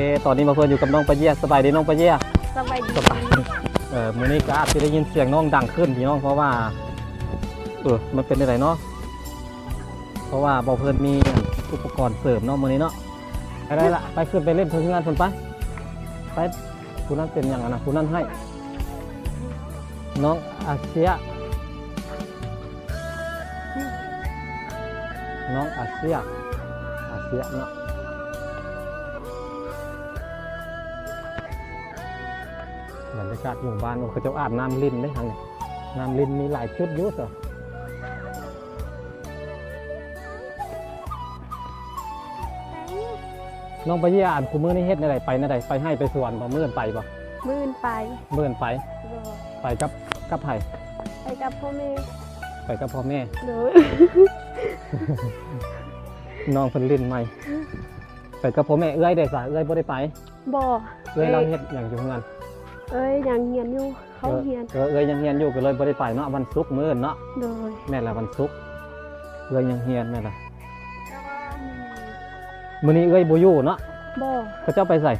เคตอนนี้มาเพื่อนอยู่กับน้องปะเยียสบายดีน้องปะเยียสบายดีสบายเออมื้อนี้ก็อาจจะได้ยินเสียงน้องดังขึ้นพี่น้องเพราะว่าเออมันเป็นอะไรเนาะเพราะว่าบอเพื่อนมีอุปกรณ์เสริมเนาะมื้อนี้เนาะไปได้ละไปขึ้นไปเล่นเพื่อนงานคนไปไปคุณนั่นเป็นอย่างนั้นนะคุณนั่นให้ น้องอาเซียน้องอาเซียอาเซียเนาะ รรยากาศหมู่บ้านเขาจะอาบน้ำลิ้นได้ทางนี้น้ำลิ้นมีหลายจุดอยุ่สอน้องไปเยี่ยอ่านคูมือนี่เฮ็ดในใดไปในใดไปให้ไปสวนบ่เมื่อนไปบ่มื่นไปเมื่อนไปโดยไปกับกับไผ่ไปกับพ่อแม่ ไปกับพ่อแม่โดยน้องเพิ่นลิ้นใหม่ไปกับพ่อแม่เอื้อยได้ซะเอื้อยบ่ได้ไปบ่เอื้อยเราเฮ็ดอย่างอยู่เฮือน เอ้ยยังเฮียนอยู่เขาเฮียนเออเอื้อยยังเฮียนอยู่ก็เลยบ่ได้ไปเนาะวันศุกร์มื้อเนาะโดยแม่นละวันศุกร์เอื้อยยังเฮียนแม่นละมื้อนี้เอื้อยบ่อยู่เนาะบ่เขาเจ้าไปใส่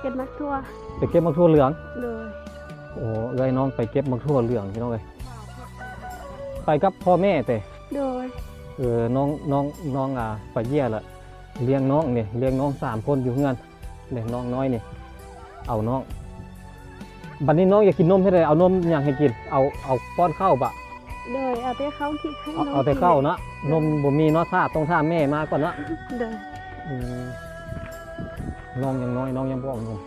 เก็บมักทั่วไปเก็บมักทั่วเหลืองโดยโอ้เอ้ยน้องไปเก็บมักทั่วเหลืองพี่น้องเลยไปกับพ่อแม่แต่โดยเออน้องน้องน้องอะไปเยี่ยละเลี้ยงน้องเนี่ยเลี้ยงน้องสามคนอยู่เฮือนเด็กน้องน้อยนี่เอาน้อง บัดนี้น้องอยากกินนมให้เลยเอานมอย่างให้กิน เอาเอาป้อนข้าวบะโดยเอาแต่เขาคิดให้เอาน้องเอาแต่ข้าวเนาะนมบ่มีเนาะท่าต้องท่าแม่มาก่อนเนาะโดยอืมน้องยังน้อยน้องยังบ่เอานม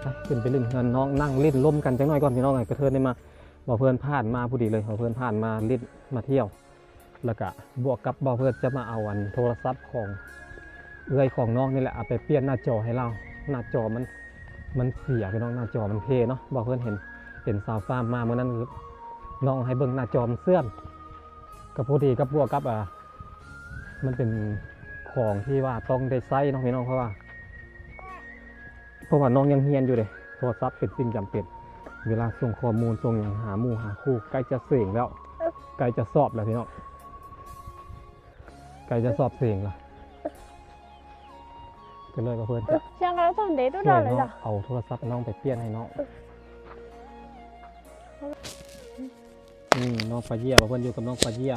ไปขึ้นไปเล่นเฮือนน้องนั่งเล่นล่มกันจังหน่อยก่อนพี่น้องไงกระเทินได้มาบ่เพื่อนผ่านมาผู้ดีเลยบ่เพื่อนผ่านมาเล่นมาเที่ยว แล้วก็บวกกับบ่เพื่อนจะมาเอาอันโทรศัพท์ของเอื้อยของน้องนี่แหละเอาไปเปลี่ยนหน้าจอให้เรา หน้าจอมันมันเสียพี่น้องหน้าจอมันเพเนาะบ่เพื่อนเห็นเห็นสาวฟ้ามาเมื่อนั้นน้องให้เบิ่งหน้าจอมันเสื่อมกับผู้ดีกับบวกกับอ่ามันเป็นของที่ว่าต้องได้ใช้เนาะพี่น้องเพราะว่าเพราะว่าน้องยังเฮียนอยู่เลยโทรศัพท์เป็นสิ่งจำเป็นเวลาส่งข้อมูลส่งอย่างหาหมู่หาคู่ใกล้จะเสียงแล้วใกล้จะสอบแล้วพี่น้องใกล้จะสอบเสียงแล้ว ก็เลยกับเพื่อนจะช่างเราตอนเด็กตัวช่วยเราเลยน้เหรองอเอาโทรศัพท์น้องไปเปลี่ยนให้น้องนี่น้องปลาเยี่ยบ่เพื่อนอยู่กับน้องปลาเยี่ย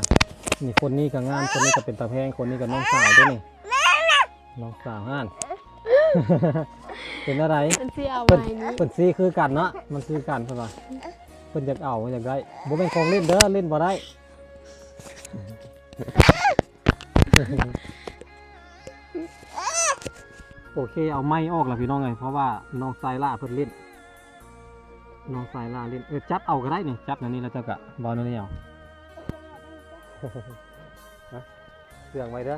นี่คนนี้ก็งามคนนี้ก็เป็นตาแพงคนนี้ก็น้องสาวด้วยนี่น้องสาวห้านเป็นอะไรมันสิเอาเพิ่นไว้นี่เพิ่นซีคือกันเนาะมันคือกันเพิ่นว่าเพิ่นอยากเอาอยากได้บ่เป็นของเล่นเด้อเล่นบ่ได้ โอเคเอาไม้ออกแล้วพี่น้องไงเพราะว่าน้องสายล่าเพิ่นเล่นน้องสายล่าเล่นเออจับเอาก็ได้นี่จับอันนี้แล้วเจ้ากะบอลนั่นนี่เอาฮะเสื่องไว้เด้อ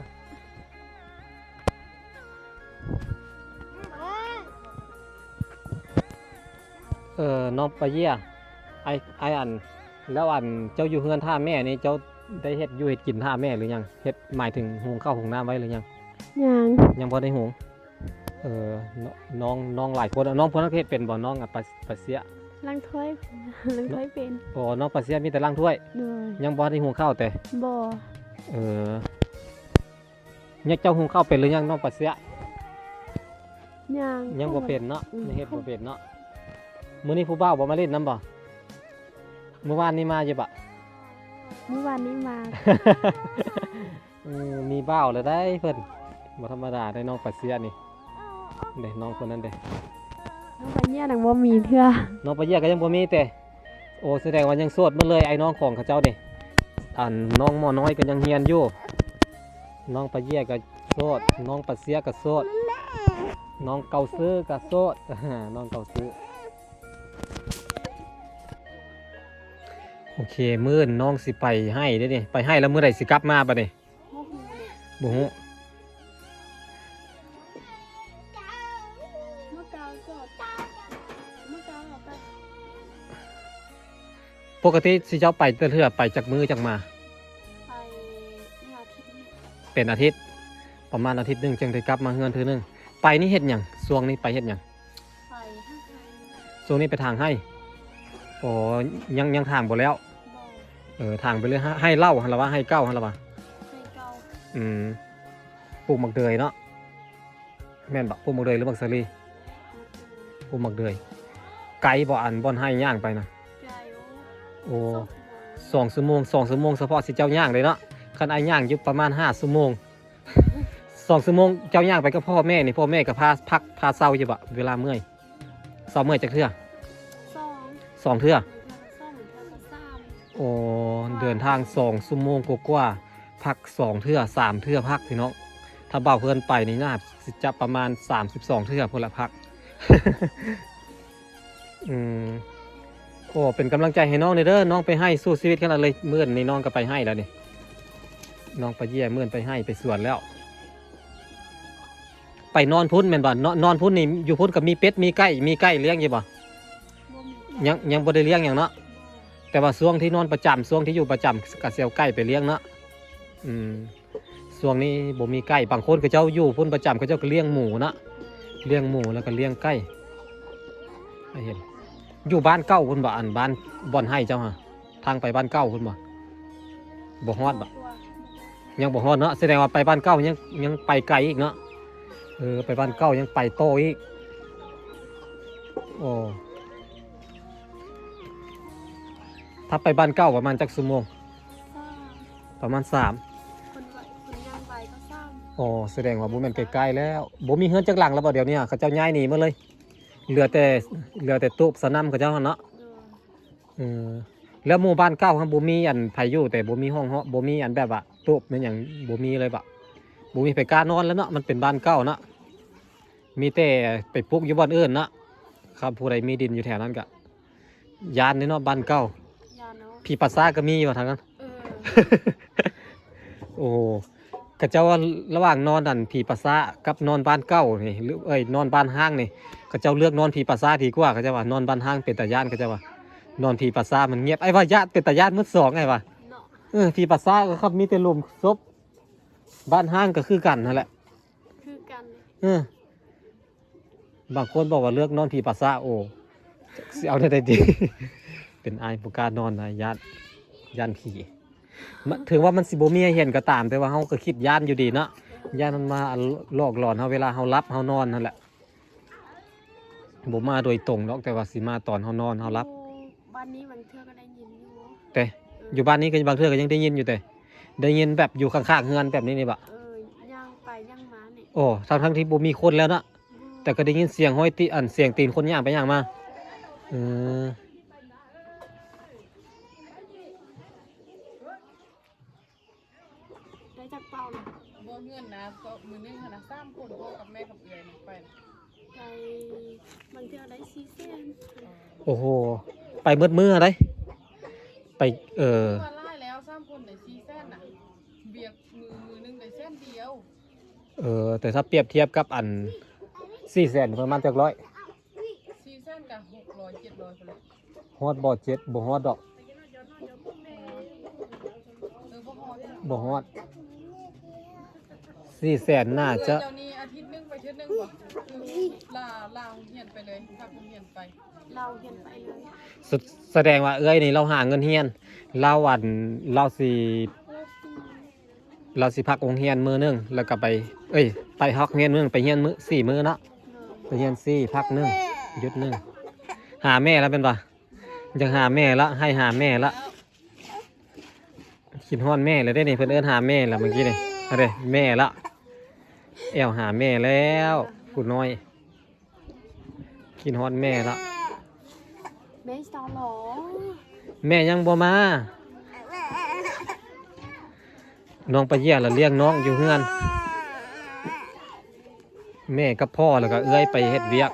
เออน้องปะเยี่ยไอไออัน แล้วอันเจ้าอยู่เฮือนท่าแม่นี่เจ้าได้เฮ็ดอยู่เฮ็ดกินท่าแม่หรือยังเฮ็ดหมายถึงหุงข้าวหุงน้ำไว้หรือยังยังยังพอได้หุง เออน้น้องน้องหลายคนอะน้องพวกนักเฮ็ดเป็นบ่น้องอะปลาปลาเสียล้างถ้วยล้างถ้วยเป็นอ๋อน้องปลาเสียมีแต่ล้างถ้วยโดยยังบ่ได้หุงข้าวแต่บ่เออเนี่ยเจ้าหุงข้าวเป็นหรือยังน้องปลาเสียยังยังบ่เป็นเนาะอืมยังเฮ็ดบ่เป็นเนาะมื้อนี้ผู้บ่าวบ่มาเล่นน้ำบ่เมื่อวานนี้มาอยู่บะเมื่อวานนี้มาเออมีบ่าวแล้วได้เพิ่นบ่ธรรมดาได้น้องปลาเสียนี่ เด้น้องคนนั้นเด้น้องไปเนี่ยนังบ่มีเทื่อน้องปลาเยี่ยก็ยังบ่มีแต่โอ้แสดงว่ายังโสดหมาเลยไอ้น้องของเขาเจ้านี่อันน้องหมอน้อยก็ยังเฮียนอยู่ น้องปลาเยี่ยก็โสด น้องปลาเสียก็โสด น้องเกาซื้อก็โสดน้องเกาซื้อโอเคมื้อนน้องสิไปให้เด้อนี่ไปให้แล้วมื้อใดสิกลับมาบัดนี้บ่ ปกติสิเจ้าไปแต่เทื่อไปจากมือจากมา ไปงานที่นี่เป็นอาทิตย์ ประมาณอาทิตย์หนึงจึงได้กลับมาเฮือนเทื่อนึงไปนี่เฮ็ดหยังช่วงนี้ไปเฮ็ดหยังไปห้างไทยช่วงนี้ไปทางให้อ๋อยังยังทางบ่แล้วบ่เออทางไปเลยให้ให้เหล่าหั่นละวะให้เก้าหั่นละวะให้เก่าอืมปลูกหมักเดยเนาะโแม่นบ่ปลูกหมักเดยหรือหมักสลีปลูกหมักเดยไกลบ่อันบ่อนให้ย่างไปนะไก่ โอ้โอ้สองชั่วโมงสองชั่วโมงสองชั่วโมงเฉพาะสิเจ้าย่างเลยเนาะคันไอ้ย่างอยู่ประมาณห้าชั่วโมงสองชั่วโมงเจ้าย่างไปกับพ่อแม่นี่พ่อแม่ก็พาพักพาเศร้าอยู่บ่เวลาเมื่อยเศร้าเมื่อยจักเทื่อสองสองเทื่อเทื่อละสองเทื่อละสามโอ้เดินทางสองชั่วโมงกว่าๆพักสองเทื่อสามเทื่อพักพี่น้องถ้าเบาเพื่อนไปนี่น่าสิจะประมาณสามสิบสองเทื่อพนละพักอืม โอ้เป็นกำลังใจให้น้องเด้อน้องไปให้สู้ชีวิตขนาดเลยเมื่อนนี่น้องก็ไปให้แล้วนี่น้องไปเยี่ยมเมื่อนไปให้ไปสวนแล้ว ไปนอนพุ่นแม่นบ่นอนนอนพุ่นนี่อยู่พุ่นกับมีเป็ดมีไก่มีไก่เลี้ยงอยู่บ่ยังยังบ่ได้เลี้ยงอย่างเนาะแต่ว่าช่วงที่นอนประจำช่วงที่อยู่ประจำก็เสียวไก่ไปเลี้ยงเนาะอืมช่วงนี้บ่มีไก่บางคนก็เจ้าอยู่พุ่นประจำเขาเจ้าก็เลี้ยงหมูเนาะเลี้ยงหมูแล้วก็เลี้ยงไก่เห็น อยู่บ้านเก้าพุ่นบ่อันบ้านบ่อนให้เจ้าฮะทางไปบ้านเก้าพุ่นบ่บ่ฮอดบ่ตัวยังบ่ฮอดเนาะแสดงว่าไปบ้านเก้ายังยังไปไกลอีกเนาะเออไปบ้านเก้ายังไปโตอีกโอ้ถ้าไปบ้านเก้าประมาณจักชั่วโมงสามประมาณสามคนไหวคนย่างไปก็สามอ๋อแสดงว่าบ่แม่นใกล้ๆแล้วบ่มีเฮือนจักหลังแล้วบ่เดี๋ยวเนี้เขาเจ้าย้ายหนีหมาเลย เหลือแต่เหลือแต่ตู้สนามเขาเจ้าหั่นเนาะเออเออแล้วหมู่บ้านเก่าครับบ่มีอันไผอยู่แต่บ่มีห้องเฮาะบ่มีอันแบบว่าตู้แม่นหยังบ่มีเลยบะบ่มีไผกล้านอนแล้วเนาะมันเป็นบ้านเก่าเนาะมีแต่ไปปลูกอยู่บ้านอื่นเนาะครับผู้ใดมีดินอยู่แถวนั้นก็ยานนี่เนาะบ้านเก่ายาเนาะพี่ปัสสาก็มีอยู่ทางนั้นเออโอ้โหกระเจ้าว่าระหว่างนอนนั่นผีปัสสากับนอนบ้านเก่านี่หรือเอ้ยนอนบ้านห้างนี่ กระเจ้าเลือกนอนผีปัสสาดีกว่าเขาเจ้าว่านอนบ้านห้างเป็นตาย่านเขาเจ้าว่านอนผีปัสสามันเงียบไอ้ว่าญาติเป็นตาย่านมืดสองไงวะเนาะเออผีปัสสาก็ครับมีแต่หลุมศพบ้านห้างก็คือกันนั่นแหละคือกันเลยเออบางคนบอกว่าเลือกนอนผีปัสสาโอ้สิเอาได้ดีเป็นไอ้บุกล้านอนนะญาติญาติผีมันถึงว่ามันสิบ่มีให้เห็นก็ตาม แต่ว่าเฮาก็คิดย่านอยู่ดีเนาะย่านมันมาหลอกหลอนเฮาเวลาเฮารับเฮานอนนั่นแหละ บ่มาโดยตรงเนาะแต่ว่าสิมาตอนเฮานอนเฮารับโอ้บ้านนี้บางเทื่อก็ได้ยินอยู่แต่อยู่บ้านนี้ก็บางเทื่อก็ยังได้ยินอยู่แต่ ได้ยินแบบอยู่ข้างๆเฮือนแบบนี้นี่บะเออย่างไปย่างมาเนี่ยโอ้ทั้งทั้งๆที่บ่มีคนแล้วเนาะแต่ก็ได้ยินเสียงห้อยตีอันเสียงตีนคนย่างไปย่างมาเออ ได้จากเป้าเลย บ่เงินนะก็มือนึงหั้นนะสามคนพ่อกับแม่กับเอื้อยนะไปนะ ไปบางเทื่อได้ซีเซน โอ้โห ไปมืดมือได้ไป เออว่าไล่แล้วสามคนได้สี่แสนน่ะ เบียกมือมือนึงได้แสนเดียว เออ แต่ถ้าเปรียบเทียบกับอัน4แสนประมาณจักร้อยสี่แสนกับหกร้อยเจ็ดร้อยไปเลยฮอดบ่เจ็ดบ่ฮอดดอกเออบ่ฮอดบ่ฮอดสี่แสนน่าจะเดี๋ยวนี้อาทิตย์ หนึงไปเทื่อหนึงบ่เออลาลาโรงเรียนไปเลยพักโรงเรียนไปเราเห็นไปเลยแสแสดงว่าเอ้ยนี่เราหาเงินเฮียน เราอันเราสิเราสิพักโรงเรียนมือหนึงแล้วก็ไป เอ้ย ไปพักโรงเรียนมือหนึงไปเฮียนมือสี่มือเนาะเนอะไปเฮียนสี่พักหนึงหยุดหนึงหาแม่แล้วเป็นปะยังหาแม่ละให้หาแม่ละคิดฮอดแม่เลยได้นี่เพิ่นเอิ้นหาแม่แล้วเมื่อกี้นี่อะไรแม่ละ แอวหาแม่แล้วคุณน้อยคิดฮอดแม่ละแม่สาวหรอแม่ยังบ่มา น้องไปเยี่ยแล้วเลี้ยงน้องอยู่เฮือน แม่กับพ่อแล้วก็เอื้อยไปเฮ็ดเวียก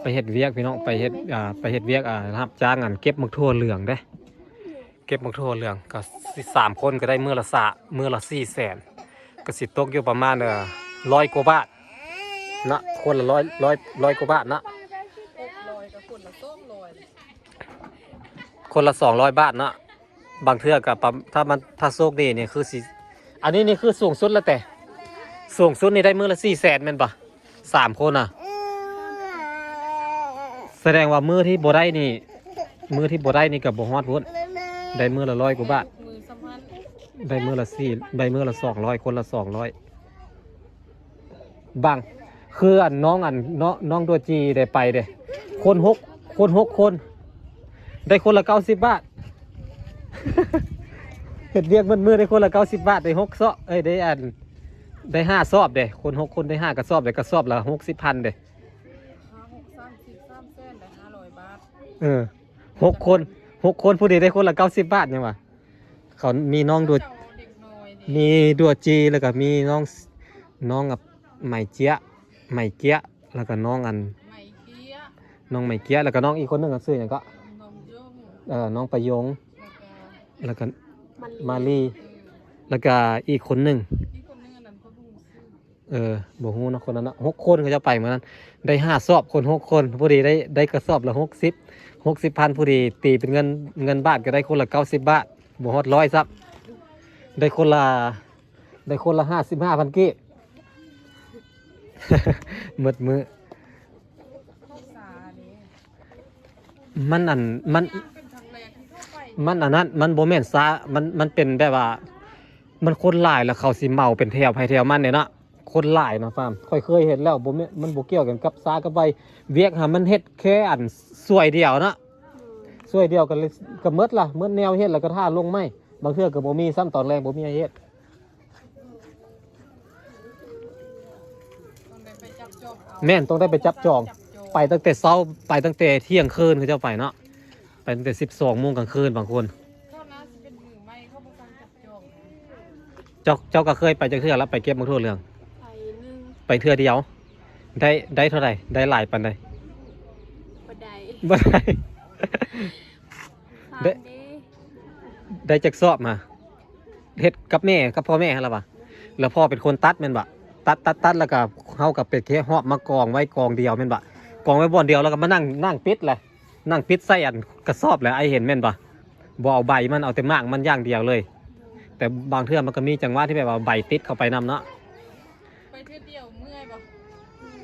ไปเฮ็ดเวียกพี่น้องไปเฮ็ดอ่าไปเฮ็ดเวียกอ่ารับจ้างอันเก็บมักทั่วเหลืองเด้ เก็บมักทั่วเหลืองก็สิสามคนก็ได้มื้อละสะมื้อละสี่แสน ก็สิตกอยู่ประมาณเอ่อร้อยกว่าบาทนะคนละร้อยร้อยร้อยกว่าบาทนะคนละสองร้อยบาทนะบางเทื่อกับถ้ามันถ้าโชคดีเนี่ยคือสิอันนี้นี่คือสูงสุดแล้วแต่สูงสุดนี่ได้มือละสี่แสนแม่นปะสามคนอะ แสดงว่ามือที่โบได้นี่มือที่โบได้นี่กับโบฮอดพุ่นได้มือละร้อยกว่าบาท ได้มือละสี่ได้มือละสองร้อยคนละสองร้อยบางคืออันน้องอันน้องน้องตัวจีได้ไปเด้คนหกคนหกคน ได้คนละเก้าสิบบาทเห็ดเวียกมันมือได้คนละเก้าสิบบาทได้หกซอบเอ้ยได้อันได้ห้าซอบเด้คนหกคนได้ห้ากระสอบได้กระสอบละหกสิบพันเด้ห้าหกสามสิบสามเส้นได้ห้าร้อยบาทเออหกคนหกคนผู้ดีได้คนละเก้าสิบบาทยังวะ เขามีน้องดูเจ้าเด็กน้อยนี่มีดัวจีแล้วก็มีน้องน้องกับไหมเจี๊ยะไหมเจี๊ยะแล้วก็น้องอันไม่เกี้ยน้องไหมเจี๊ยะแล้วก็น้องอีกคนหนึงก็ซื้ออย่างก็นมยงเอ่อน้องประยงแล้วก็แล้วก็มันมาลีแล้วก็อีกคนหนึ่งอีกคนนึงอันนั้นเขาดูซื้อเออบ่ฮู้เนาะคนนั้นนะหกคนเขาจะไปเหมือนนั้น ได้ห้าสอบคนหกคนผู้ดีได้ได้กระสอบละหกสิบหกสิบพันผู้ดีตีเป็นเงินเงินบาทก็ได้คนละเก้าสิบบาท บ่ฮอดร้อยซับได้คนละได้คนละห้าสิบห้าพันกี้มืดมือมันอันมันมันอันนั้นมันโบแมนซามันมันเป็นแบบว่า มันคนหลายแล้วเขาสิเมาเป็นแถวไผแถวมันเนี่ยนะคนหลายนะฟาร์มค่อยเคยเห็นแล้วโบม่นมันบ่เกี่ยวกันกับซากับใบเวียกหามันเฮ็ดแค่อันสวยเดียวนะ สวยเดียวกันเลยก็หมดล่ะหมดแนวเฮ็ดแล้วก็ท่าลงไม้บางเทื่อก็บ่มีซ้ำตอนแรกบ่มีให้เฮ็ดต้องได้ไปจับจองเอาแม่นต้องได้ไปจับจองจับจอง ไปตั้งแต่เช้าไปตั้งแต่เที่ยงคืนเขาเจ้าไปเนาะไปตั้งแต่12โมงกลางคืนบางคนเขาน่าจะเป็นมือไม่เขาบ่การจับจองเจ้าเจ้าก็เคยไปจักเทื่อแล้วไปเก็บมาทั่วเรื่องไปหนึ่งไปเทื่อเดียว ได้ได้เท่าไหร่ได้หลายปานใดบันไดบ่ได้ ทางเด้เด้ได้จักสอบมาเฮ็ดกับแม่กับพ่อแม่หั่นล่ะบ่ะแล้วพ่อเป็นคนตัดแม่นบ่ตัดตัดตัดแล้วก็เฮากับเป็ดแค่หอบมากองไว้กองเดียวแม่นบ่กองไว้บ่อนเดียวแล้วก็มานั่งนั่งปิดเลยนั่งปิดใส่อันกระสอบเลยไอเห็นแม่นบ่บ่เอาใบมันเอาแต่มากมันอย่างเดียวเลย แต่บางเทื่อมันก็มีจังหวะที่แบบว่าใบติดเข้าไปนํเนาะไปเที่ยวเดียวเมื่อยบ่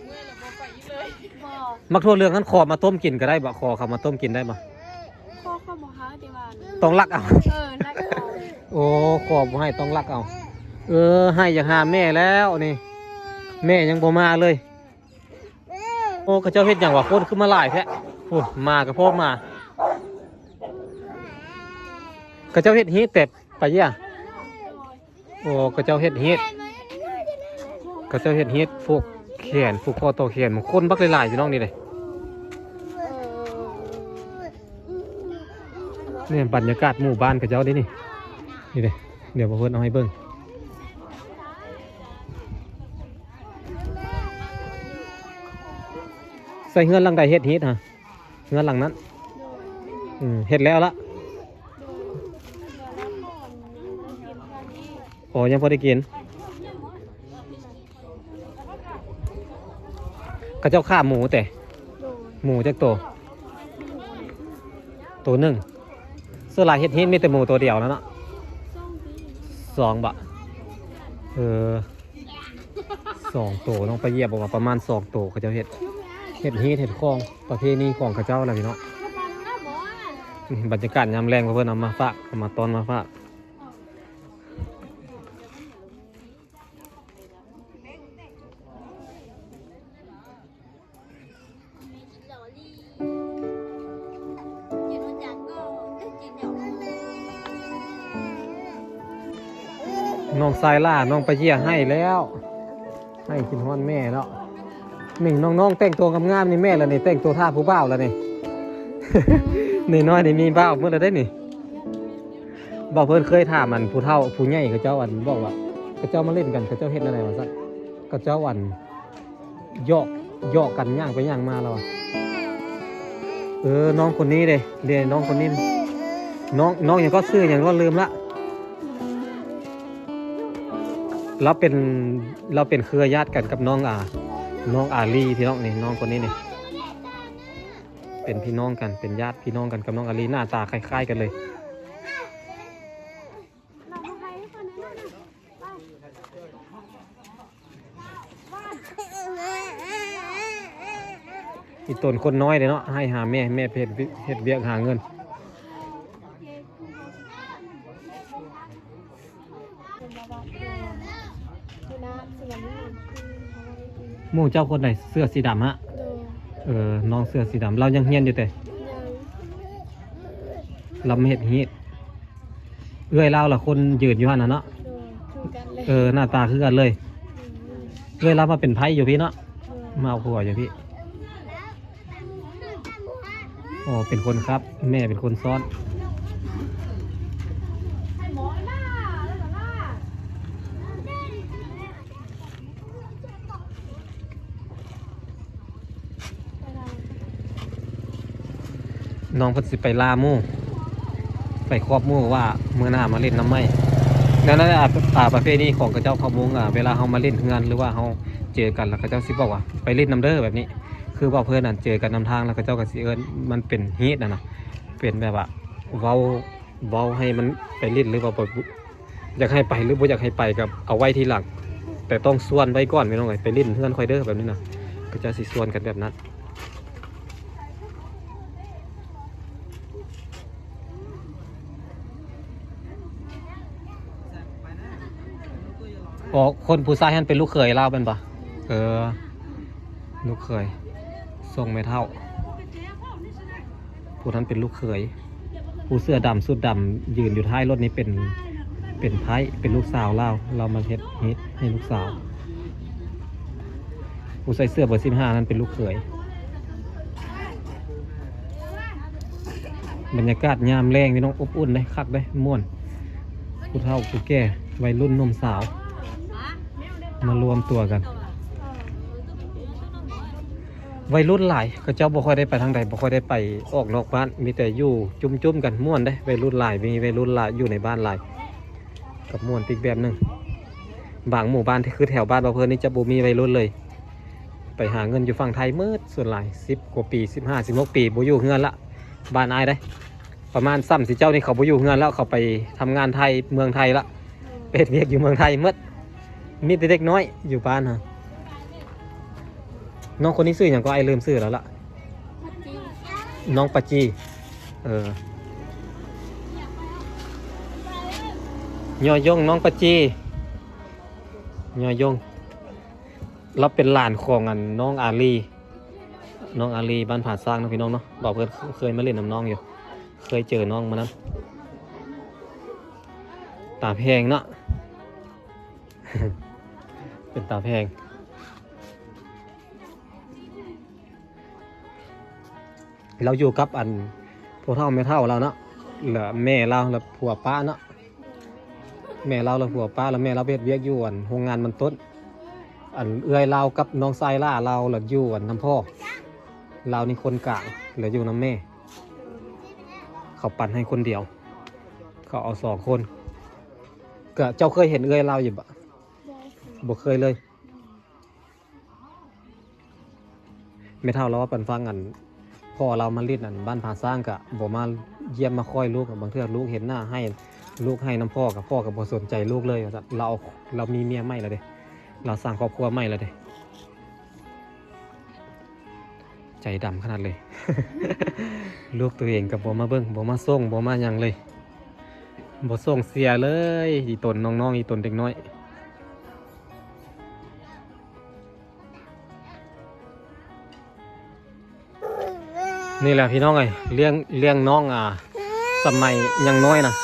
เมื่อยแล้วบ่ไปอีกเลยพ่อมักทั่วเรื่องนั้นคอมาต้มกินก็ได้บ่คอเขามาต้มกินได้บ่พ่อ เข้ามาหาเดี๋ยววันต้องลักเอา เออนักเอาโอ้ขอบให้ต้องรักเอา เออ ให้อย่าหาแม่แล้วนี่ แม่ยังบ่มาเลย โอ้กระเจ้าเฮ็ดอย่างว่าคนขึ้นมาหลายแท้โอ้มากับพ่อมากระเจ้าเฮ็ดฮีตแต่ไปย่างโอ้กระเจ้าเฮ็ดฮีตกระเจ้าเฮ็ดฮีตพวกแขนพวกคอต่อแขนมันคนบักหลายๆพี่น้องนี่เลย เนี่ยบรรยากาศหมู่บ้านกระเจ้าดินี่นี่เลยเดี๋ยวเพิ่นเอาให้เบิ่งใส่เฮือนหลังใดเฮ็ดฮ็ดฮะเฮือนหลังนั้นเฮ็ดแล้วละโอ้ยังพอได้กินกระเจ้าข้าหมูแต่ หมูจักตัวตัวหนึ่ง ส่วนหลายเห็ดเฮ็ดมีแต่หมูตัวเดียวแล้วเนาะสองบะเออสองตัวต้องไปเหยียบบอกว่าประมาณสองตัวเขาเจ้าเห็ดเห็ดเฮ็ดเห็ดคลองประเพณีของเขาเจ้าอะไรพี่เนาะบรรยากาศยามแรงเพื่อนเอามาฝากเอามาตอนมาฝาก สายล่าน้องไปเยี่ยให้แล้ว ให้กินฮ้อนแม่แล้วหนึ่งน้องๆแต่งตัวงามๆนี่แม่แล้วนี่แต่งตัวท่าผู้บ่าวแล้วนี่ นี่น้อยนี่มีบ้าวเมื่อไรได้นี่บอกเพื่อนเคยถามมันผู้เฒ่าผู้ใหญ่เขาเจ้าอันบอกว่าเขาเจ้ามาเล่นกันเขาเจ้าเฮ็ดอะไรมาซะเขาเจ้าอันยอกยอกกันย่างไปย่างมาแล้วอะเออน้องคนนี้เลยเดี๋ยวน้องคนนี้น้องน้องอย่างก็ซื้ออย่างก็ลืมละ เราเป็นเราเป็นเครือญาติกันกับน้องอา น้องอาลีพี่น้องนี่น้องคนนี้นี่เป็นพี่น้องกันเป็นญาติพี่น้องกันกับน้องอาลีหน้าตาคล้ายๆกันเลย อีต้นคนน้อยเลยเนาะให้หาแม่แม่เพจเฮ็ดเวียกหาเงิน เป็นบาบาคือนะสลัมนี่คือเขาไม่ได้กิน หมู่เจ้าคนไหนเสื้อสีดำฮะ โดยเออ น้องเสื้อสีดำเรายังเฮียนอยู่แต่ยังเราไม่เห็นฮีดเอื้อยเล่าละคนยืนอยู่หั่นน่ะเนาะ โดยคือกันเลยเออ หน้าตาคือกันเลย มเอื้อยเล่ามาเป็นไพ่อยู่พี่เนาะโดยมาเอาผัวอยู่พี่ อ๋อ เป็นคนครับ แม่เป็นคนซ้อน ไปเรา น้องเพิ่นสิไปลามู่ไปครอบมู่ว่าเมื่อหน้ามาเล่นน้ำไม้นั่นนั่นอะอ่าประเภทนี้ของกระเจ้าเขามุงอะเวลาเขามาเล่นเฮือนหรือว่าเขาเจอกันแล้วกระเจ้าสิบอกว่าไปเล่นน้ำเด้อแบบนี้ คือว่าเพื่อนนั่นเจอกันนำทางแล้วกระเจ้าก็สิเอิ้นมันเป็นฮีตนะนะเป็นแบบว่าเว้าเว้าให้มันไปเล่นหรือว่าบ่อยากให้ไปหรือบ่อยากให้ไปกับเอาไว้ทีหลังแต่ต้องส่วนไว้ก่อนไม่ต้องเลยไปเล่นเฮือนคอยเด้อแบบนี้นะก็จะสิส่วนกันแบบนั้น อ๋อคนผู้ชายฮันเป็นลูกเขยเล่าเป็นปะเออ ลูกเขยทรงไม่เท่า ผู้นั้นเป็นลูกเขย ผู้เสื้อดำสุดดำยืนอยู่ท้ายรถนี้เป็นเป็นไพ่เป็นลูกสาวเล่าเรามาเฮ็ดเฮ็ดให้ลูกสาว ผู้ใส่เสื้อเบอร์สิบห้านั้นเป็นลูกเขย บรรยากาศยามแรงพี่น้องอบอุ่นเลยคักเลยม่วน ผู้เฒ่าผู้แก่วัยรุ่นหนมสาว มารวมตัวกัน วัยรุ่นหลายก็เจ้าบ่ค่อยได้ไปทางใดบ่ค่อยได้ไปออกนอกบ้าน มีแต่อยู่จุ่มๆกันม่วนได้วัยรุ่นหลายมีวัยรุ่นหลายอยู่ในบ้านหลายกับม่วนอีกแบบหนึ่งบางหมู่บ้านที่คือแถวบ้านบ่เพิ่นนี่จะบ่มีวัยรุ่นเลย ไปหาเงินอยู่ฝั่งไทยมื่อส่วนหลาย10กว่าปี15 16ปีบ่อยู่เฮือนละบ้านอายได้ ประมาณซ้ำสิเจ้านี่เขาบ่อยู่เฮือนแล้วเขาไปทำงานไทยเมืองไทยละเป็ดเวียกอยู่เมืองไทยมื่อ มีแต่เด็กน้อยอยู่บ้านฮะน้องคนนี้ซื้ออย่างก็ไอลืมซื้อแล้วล่ะ น้องปะจี เออยอยงน้องปะจียอยงเราเป็นหลานของอันน้องอาลี น้องอาลีบ้านผาสร้างนะพี่น้องเนาะบอกเพื่อนเคยมาเล่นน้ำน้องอยู่ เคยเจอน้องมานั้นตาแพงเนาะ เป็นตาแพงเราอยู่กับอันพวกเท่าแม่เท่าเราเนาะเหลือแม่เราแล้วผัวป้าเนาะแม่เราแล้วผัวป้าแล้วแม่เราเบ็ดเวียกอยู่อันโรงงานมันต้น อันเอื้อยเรากับน้องชายล่าเราเหลืออยู่อันน้ำพ่อเรานี่คนกลางเหลืออยู่น้ำแม่ เขาปั่นให้คนเดียว เขาเอาสองคนก็เจ้าเคยเห็นเอื้อยเราอยู่บะ บ่เคยเลยไม่เท่าเราว่าเปันฟังอันพ่อเรามาเล่นอันบ้านผาสร้างกะบ่มาเยี่ยมมาคอยลูกบางเทื่อลูกเห็นหน้าให้ลูกให้น้ำพ่อกับพ่อกับบ่สนใจลูกเลยเราเรามีเมียใหม่แล้วเด้เราสร้างครอบครัวใหม่แล้วเด้ใจดำขนาดเลย ลูกตัวเองกับบ่มาเบิ่งบ่มาส่งบ่มาหยังเลยบ่ส่งเสียเลยอีตนน้องๆอีตนเด็กน้อย นี่แหละพี่น้องเอ้ยเลี้ยงเลี้ยงน้องอ่าสมัยยังน้อยนะ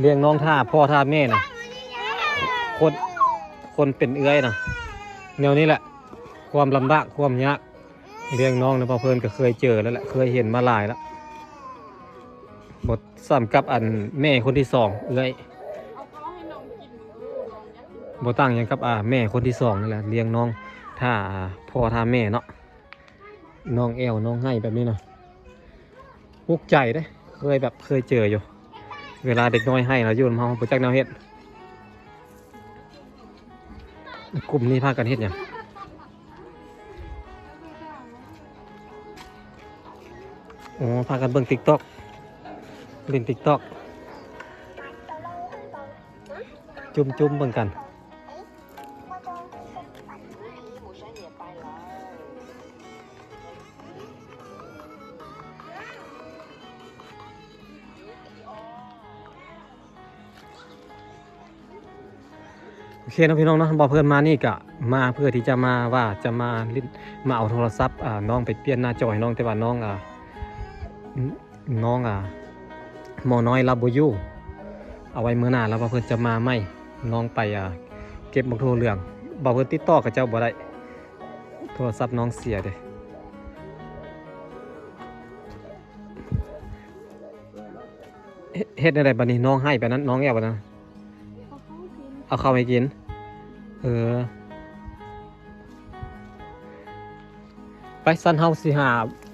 เลี้ยงน้องท่าพ่อท่าแม่นะคนคนเป็นเอื้อยนะแนวนี้แหละ ความลำบากความยากเลี้ยงน้องนะพ่อเพิ่นก็เคยเจอแล้วแหละเคยเห็นมาหลายแล้วบทซ้ำกับอันแม่คนที่สองเอื้อยเอาเขาให้น้องกินดูน้องยักษ์บต่างหยังกับอ่าแม่คนที่สองนี่แหละเลี้ยงน้องท่าพ่อท่าแม่เนาะ น้องแอวน้องให้แบบนี้นะปุกใจเด้เคยแบบเคยเจออยู่ เวลาเด็กน้อยให้เราอยู่นำเฮาบ่จักแนวเฮ็ดกลุ่มนี้พากันเฮ็ดหยังโอ้พากันเบิ่ง TikTok เล่น TikTok จุ่มๆเบิ่งกัน เคนะพี่น้องเนาะบอกเพื่อนมานี่กะมาเพื่อที่จะมาว่าจะมาลิ้นมาเอาโทรศัพท์อ่าน้องไปเปลี่ยนหน้าจอให้น้องแต่ว่าน้องอ่าน้องอ่าหมอน้อยรับบ่อยู่เอาไว้เมื้อหน้าแล้วว่าเพื่อนจะมาไหมน้องไปอ่าเก็บบักโทรเหลืองบอกเพื่อนติดต่อกับเจ้าบ่ได้โทรศัพท์น้องเสียเด้เฮ็ดอะไรบัดนี้น้องให้ไปนั้นน้องแอบไปนั้นเขาข้ากินเอาเข้าไปกิน เออ ไปสั้นเฮาสิหา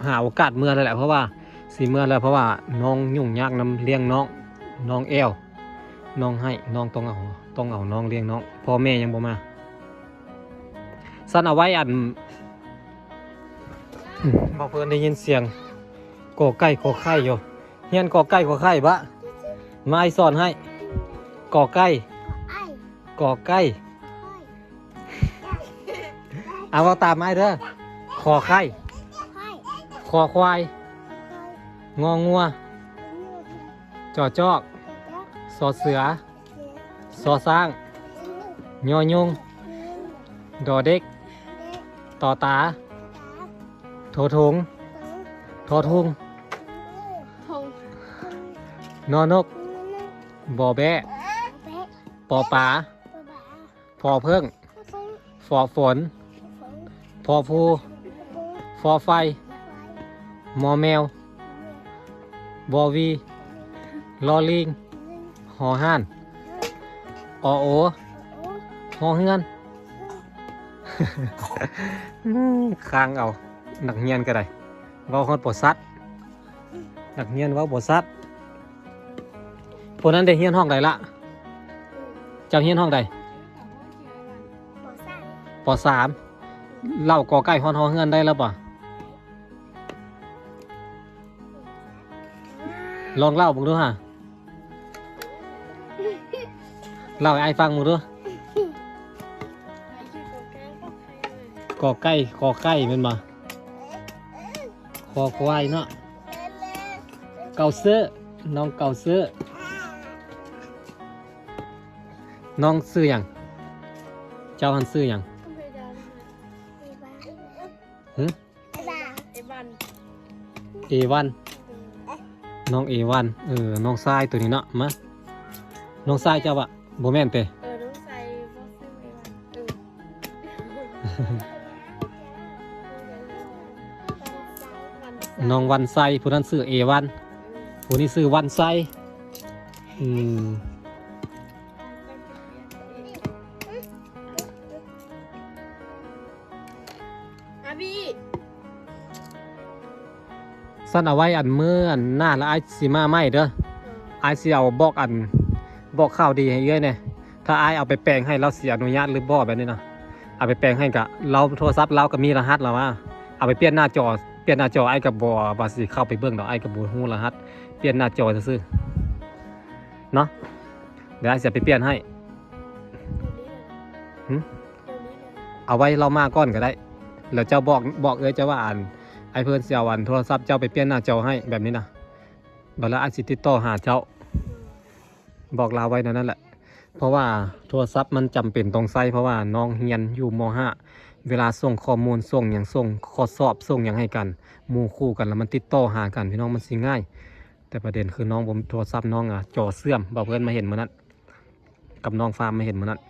หาโอกาสเมื่อแล้วแหละเพราะว่าสิเมื่อแล้วเพราะว่าน้องยุ่งยากนำเลี้ยงน้องน้องแอวน้องให้น้องต้องเอาต้องเอาน้องเลี้ยงน้องพ่อแม่ยังบ่มาสั้นเอาไว้อันอืมบอกเพิ่นได้ยินเสียงกอไก่กอไข่อยู่เฮียนกอไก่กอไข่บะมาไอสอนให้กอไก่ไอ้กอไก่ เอาเอาตามไม้เด้อคอไข่ไข่คอควาย งองัว จอจอก สอเสือ สอสร้าง ยอยุงดอเด็ก ต่อตาโททงทอทุงทงนอนก บอแบะแปะปอปลาปะบะฟอเพิ่งฟงฟอฝนฟง พอภูฟงฟอไฟ มอแมว บอวี ลอลิง หอห้านอโอหอเฮือนอืมค้างเอาหนักเงียนก็ได้เว้าฮอดปวดซัดหนักเงียนเว้าปวดซัดพวกนั้นได้เฮียนห้องใดละเจ้าเฮียนห้องใดปอซ่าปสาม เล่ากอไก่ฮอนหอเฮือนได้แล้วป่ะลองเล่าบุกดูฮะเล่าให้ไอ้ฟังมึงดูไอ้ชื่อโกแก้งก็ใครเลยกอไก่คอไก่เป็นมาคอควายเนาะเกาเสื้อน้องเกาเสื้อน้องซื้ออย่างเจ้าหันซื้ออย่าง เอวันน้องเอวันเออ น้องทรายตัวนี้เนาะมาน้องทรายเจ้าอะโบ่แม่นเตเอน้องวันไซผู้นั้นซื้อเอวันผู้นี้ซื้อวันไซอืม สั้นเอาไว้อันเมื่ออันหน้าแล้วไอ้สิมาไม่เด้อไอายสิเอาบอกอันบอกข่าวดีให้เยอะเนี่ยถ้าไอายเอาไปแปลงให้เราเสียอนุญาตหรือบอกแบบนี้นะเอาไปแปลงให้กะเราโทรศัพท์เราก็มีรหัสแล้วว่าเอาไปเปลี่ยนหน้าจอเปลี่ยนหน้าจอไอ้กับบอบาสิเข้าไปเบื้องดอกไอ้กับบูฮูรหัสเปลี่ยนหน้าจอซื่อๆเนาะเดี๋ยวไอ้จะไปเปลี่ยนให้หึเอาไว้เรามาก่อนก็ได้แล้วเจ้าบอกบอกเอ้ยเจ้าว่าอ่านไอ้เพื่อนเสียวันโทรศัพท์เจ้าไปเปลี่ยนหน้าจอให้แบบนี้นะบัดแล้วไอ้สิติดต่อหาเจ้า บอกลาไว้นั่นแหละ เพราะว่าโทรศัพท์มันจำเป็นต้องใช้เพราะว่าน้องเรียนอยู่ม .5 เวลาส่งข้อมูลส่งอย่างส่งข้อสอบส่งอย่างให้กันมูคู่กันแล้วมันติดต่อหากันพี่น้องมันสิง่าย แต่ประเด็นคือน้องผมโทรศัพท์น้องอะจอเสื่อมบอกเพื่อนมาเห็นมื่อนั้นกับน้องฟาร์มมาเห็นมื่อนั้น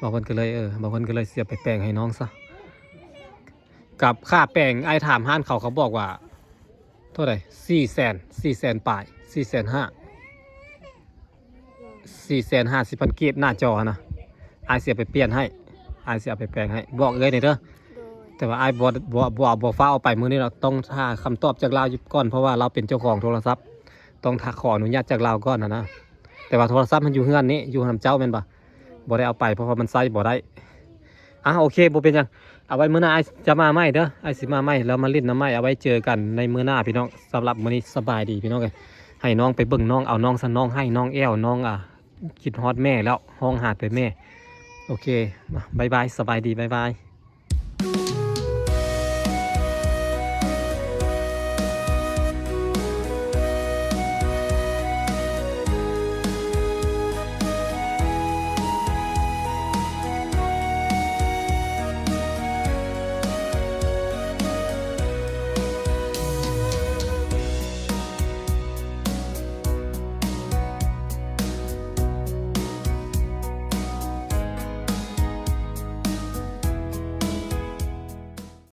บอกเพื่อนก็เลยเออบอกเพื่อนก็เลยเสียบไปแปลงให้น้องซะ กับค่าแปลงไอ้ถามห้านเขาเขาบอกว่า เท่าไหร่สี่แสนสี่แสนปลายสี่แสนห้าสี่แสนห้าสิบพันกีบหน้าจอนะไอายเสียไปเปลี่ยนให้ไอายเสียไปแปลงให้ บอกเลยเนี่อยเด้อโดยแต่ว่าไอ้ายบอบอบอบอฟ้าเอาไปมือนี้เราต้องท่าคำตอบจากเราอยู่ก่อนเพราะว่าเราเป็นเจ้าของโทรศัพท์ ต้องท่าขออนุญาตจากเราก่อนนะนะแต่ว่าโทรศัพท์มันอยู่เฮือนนี้อยู่นำเจ้าแม่นปะบ่ได้เอาไปเพราะว่ามันใส่บ่ได้อะโอเคบ่เป็นหยัง เอาไว้มื้อหน้าไอจะมาไหมเด้อไอสิมาไหมแล้วมาลิ้นน้ำไหมเอาไว้เจอกันในมื้อหน้าพี่น้องสำหรับมื้อนี้สบายดีพี่น้องเลยให้น้องไปเบิ่งน้องเอาน้องสัน้องให้น้องแอวน้องอะคิดฮอดแม่แล้วห้องหาดไปแม่ โอเคบายบายสบายดีบายบาย